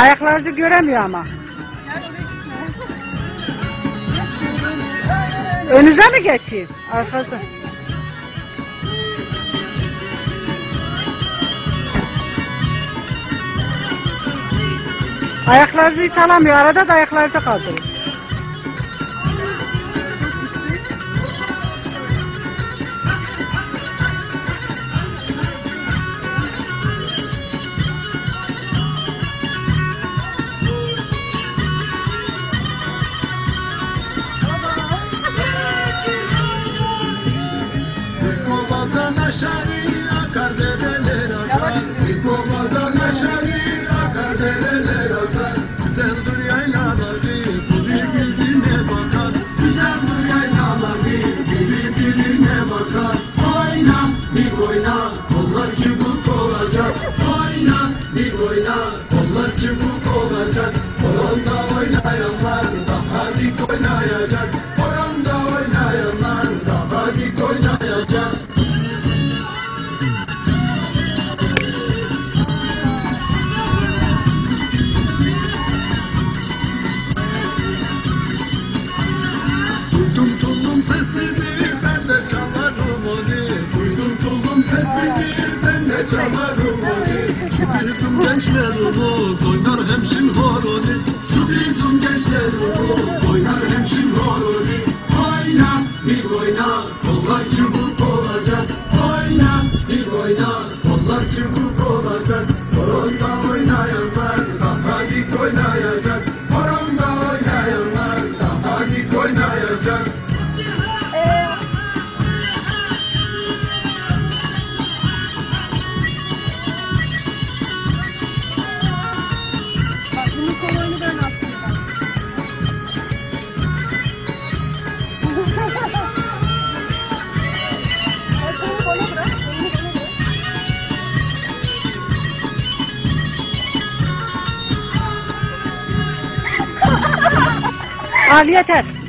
Ayaklarınızı göremiyor ama. Önünüze mi geçeyim? Arkası. Ayaklarınızı hiç alamıyor. Arada da ayaklarınızı kaldırın. Aşağı akar dereler akar Bir kovadan aşağı akar dereler bu birbirine bakar Güzeldir yaylaları bu birbirine bakar Oyna bir oyna kollar çubuk olacak Oyna bir oyna kollar çubuk olacak bizim gençlerimiz oynar hemşin horoni. Şu bizim gençlerimiz oynar hemşin horoni. Oyna bir oyna kollar çubuk olacak. Oyna bir oyna kollar çubuk olacak. Horonda oynayanlar daha dik oynayacak. Horonda oynayanlar daha dik oynayacak Aliyə tər.